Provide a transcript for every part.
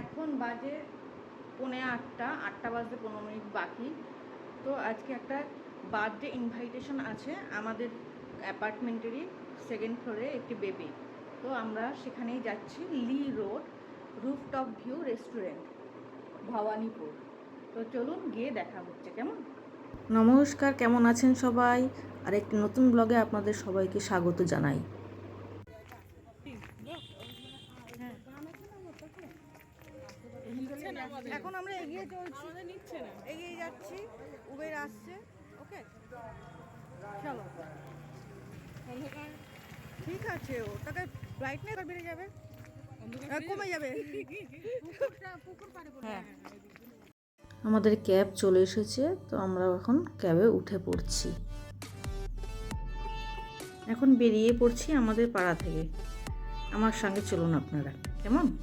এখন বাজে পৌনে আটটা আটটা বাজতে পনেরো মিনিট বাকি। তো আজকে একটা বার্থডে ইনভাইটেশন আছে আমাদের অ্যাপার্টমেন্টেরই সেকেন্ড ফ্লোরে একটি বেবি তো আমরা সেখানেই যাচ্ছি Lee road rooftop view restaurant Bhowanipore. তো চলুন গিয়ে দেখা হচ্ছে, কেমন? নমস্কার, কেমন আছেন সবাই? আর একটি নতুন ব্লগে আপনাদের সবাইকে স্বাগত জানাই এখন এগিয়ে যাচ্ছি উবের আসছে ওকে? চলো। ঠিক আছে ওটাকে ব্রাইটনেস বেড়ে যাবে। কমে যাবে। হ্যাঁ। আমাদের ক্যাব চলে এসেছে তো আমরা এখন ক্যাবে উঠে পড়ছি। এখন বেরিয়ে পড়ছি আমাদের পাড়া থেকে। আমার সঙ্গে চলুন আপনারা কেমন?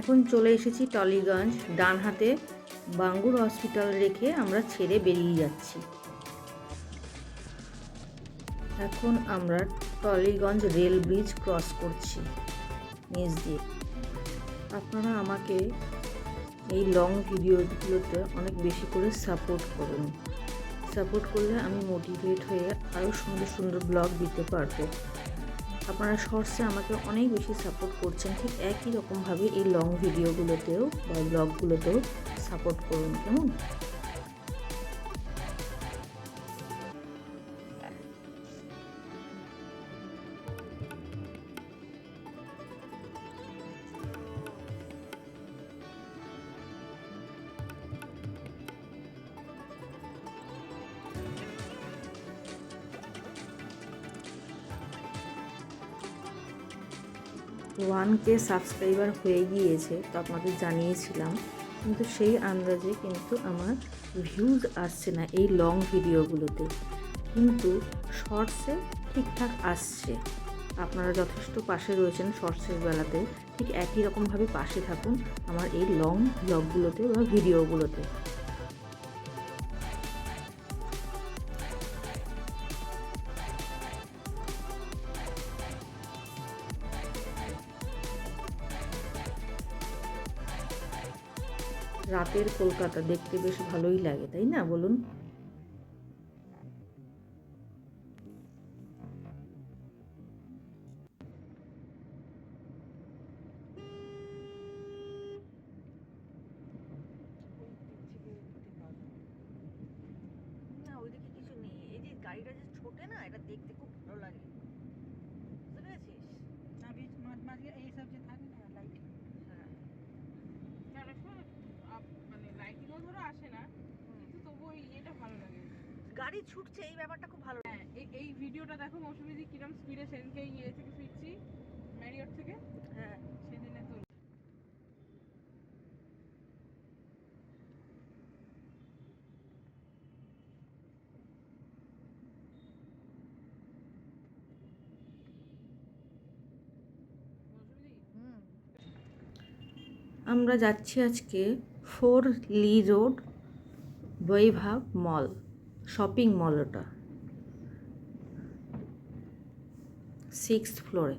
এখন চলে এসেছি টলিগঞ্জ ডান হাতে বাঙ্গুর হসপিটাল রেখে আমরা ছেড়ে বেরিয়ে যাচ্ছি। এখন আমরা টলিগঞ্জ রেল ব্রিজ ক্রস করছি নিচ দিয়ে। আপনারা আমাকে এই লং ভিডিওগুলোতে অনেক বেশি করে সাপোর্ট করুন। সাপোর্ট করলে আমি মোটিভেট হয়ে আরও সুন্দর সুন্দর ব্লগ দিতে পারব। আপনারা শর্টসে আমাকে অনেক বেশি সাপোর্ট করছেন। ঠিক একই রকমভাবে এই লং ভিডিওগুলোতেও বা ব্লগগুলোতেও সাপোর্ট করুন, কেমন? ওয়ান কে সাবস্ক্রাইবার হয়ে গিয়েছে, তো আপনাদের জানিয়েছিলাম। কিন্তু সেই আন্দাজে কিন্তু আমার ভিউজ আসছে না এই লং ভিডিওগুলোতে কিন্তু শর্টসে ঠিকঠাক আসছে। আপনারা যথেষ্ট পাশে রয়েছেন শর্টসের বেলাতে। ঠিক একই রকমভাবে পাশে থাকুন আমার এই লং ব্লগগুলোতে বা ভিডিওগুলোতে রাতের কলকাতা দেখতে বেশ ভালোই লাগে, তাই না? বলুন। গাড়িটা যে ছোটে না, এটা দেখতে খুব ভালো লাগে বুঝতে পেরেছিস না बीच মাঝ মাঝে এই সব যে থাকে না লাইট হ্যাঁ চালার সময় আপ- মানে লাইটিংও ধরো আসে না কিন্তু তবুও এই ইয়েটা ভালো লাগে গাড়ি ছুটছে এই ব্যাপারটা খুব ভালো হ্যাঁ এই এই ভিডিওটা দেখো মৌসুমি দি কিরম স্পিডে সেদিনকে ইয়ে থেকে ফিরছি ম্যারিয়ট থেকে। হ্যাঁ। সেদিনে তো মৌসুমি দি, হুম। আমরা যাচ্ছি আজকে four Lee road Vaibhav mall. Shopping mall ওটা সিক্স ফ্লোরে।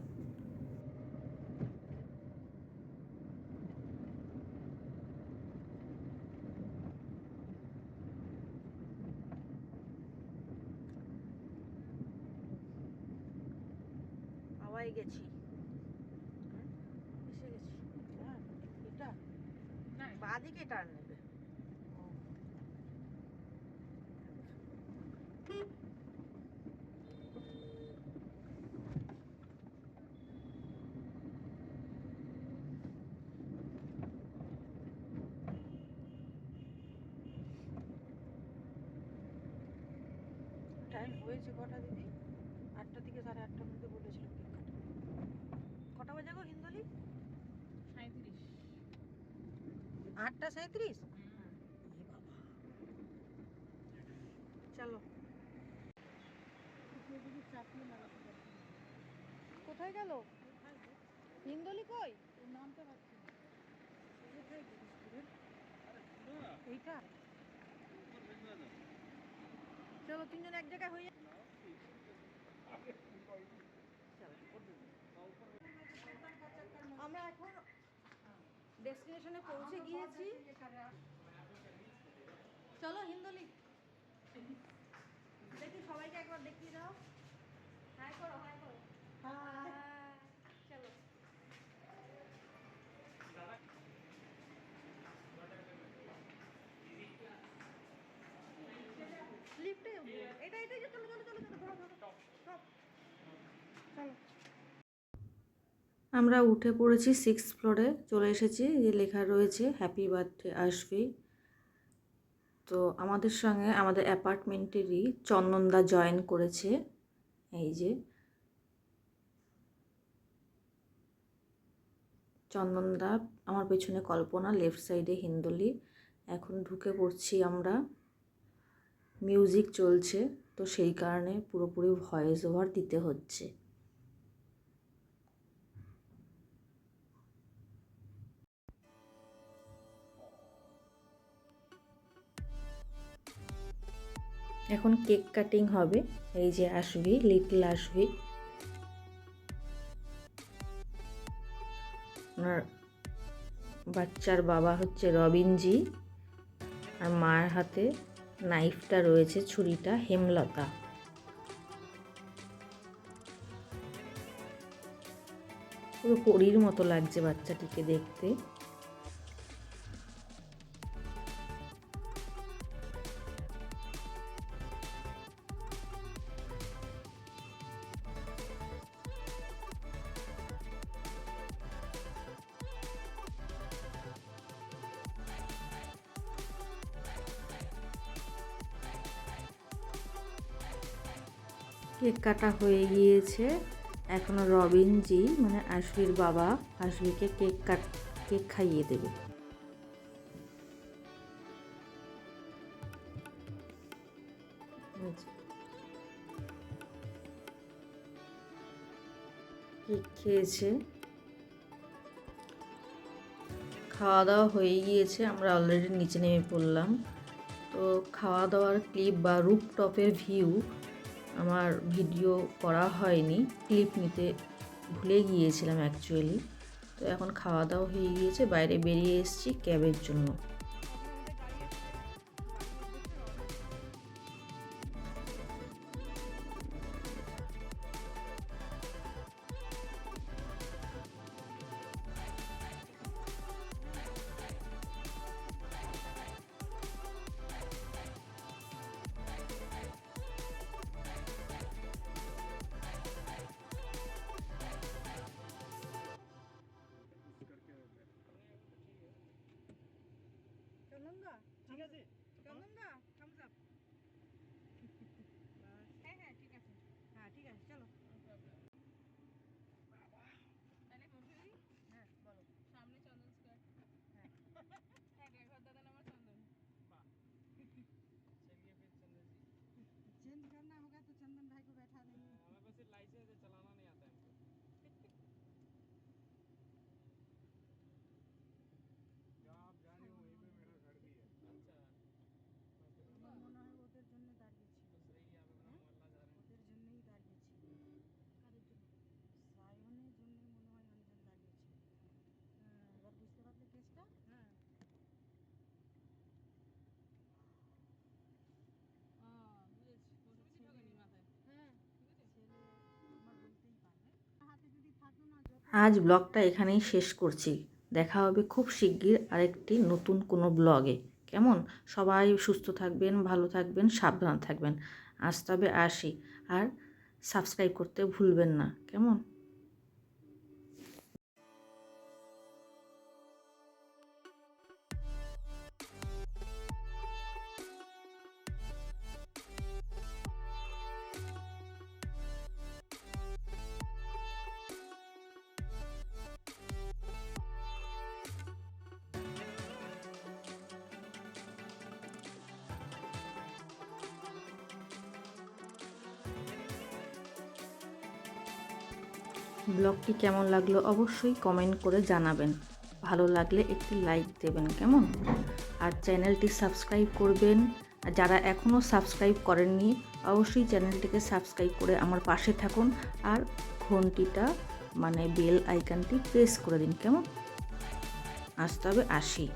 হাওয়ায় গেছি। এসে গেছি। হ্যাঁ এটা? না বাদিকে টার্ন। নেবে হয়েছে কটা দিদি? আটটা থেকে সাড়ে আটটার মধ্যে বলেছিল কেক কটা। বাজে গো হিন্দুলি? সাঁত্রিশ আটটা সাঁত্রিশ চলো। পারছি। কোথায় গেল? হিন্দুলি কই? ওর নামটা পাচ্ছি না। কোথায় গেছিস তোদের? এইটা? চলো, তিনজন এক জায়গায় হয়ে আমরা এখন ডেস্টিনেশনে পৌঁছে গিয়েছি। চলো, হিন্দলি। দেখি সবাইকে একবার দেখিয়ে দাও। হাই করো হাই করো। চলো লিফটে এটা এটাই চলো চলো চলো চলো ধরো ধরো সব চলো আমরা উঠে পড়েছি সিক্স ফ্লোরে চলে এসেছি যে লেখা রয়েছে হ্যাপি বার্থডে আসবি তো আমাদের সঙ্গে আমাদের অ্যাপার্টমেন্টেরই চন্দনদা জয়েন করেছে, এই যে। চন্দনদা, আমার পেছনে কল্পনা লেফট সাইডে হিন্দুলি। এখন ঢুকে পড়ছি আমরা। মিউজিক চলছে, তো সেই কারণে পুরোপুরি ভয়েস ওভার দিতে হচ্ছে। এখন কেক কাটিং হবে। এই যে আসবি, লিটল আসবি। ওনার বাচ্চার বাবা হচ্ছে রবিনজি। আর মার হাতে নাইফটা রয়েছে, ছুরিটা, হেমলতা। পুরো পরীর মতো লাগছে বাচ্চাটিকে দেখতে। কেক কাটা হয়ে গিয়েছে। এখনও রবিনজি মানে আশবির বাবা আশবিকে কেক কাট, কেক খাইয়ে দেবে। কেক খেয়েছে। খাওয়া দাওয়া হয়ে গিয়েছে, আমরা অলরেডি নিচে নেমে পড়লাম। তো খাওয়া দাওয়ার ক্লিপ বা রুপটপের ভিউ আমার ভিডিও করা হয়নি, ক্লিপ নিতে ভুলে গিয়েছিলাম অ্যাকচুয়ালি তো এখন খাওয়া দাওয়া হয়ে গিয়েছে, বাইরে বেরিয়ে এসেছি ক্যাবের জন্য। আজ ব্লগটা এখানেই শেষ করছি। দেখা হবে খুব শিগগির আরেকটি নতুন কোনো ব্লগে। কেমন? সবাই সুস্থ থাকবেন, ভালো থাকবেন, সাবধান থাকবেন। আজ তবে আসি। আর সাবস্ক্রাইব করতে ভুলবেন না। কেমন? ব্লগটি কেমন লাগল অবশ্যই কমেন্ট করে জানাবেন। ভালো লাগলে একটি লাইক দেবেন, কেমন? আর চ্যানেলটি সাবস্ক্রাইব করবেন। আর যারা এখনও সাবস্ক্রাইব করেননি, অবশ্যই চ্যানেলটিকে সাবস্ক্রাইব করে আমার পাশে থাকুন। আর ঘন্টিটা মানে বেল আইকনটি প্রেস করে দিন, কেমন? আসতে হবে আসি।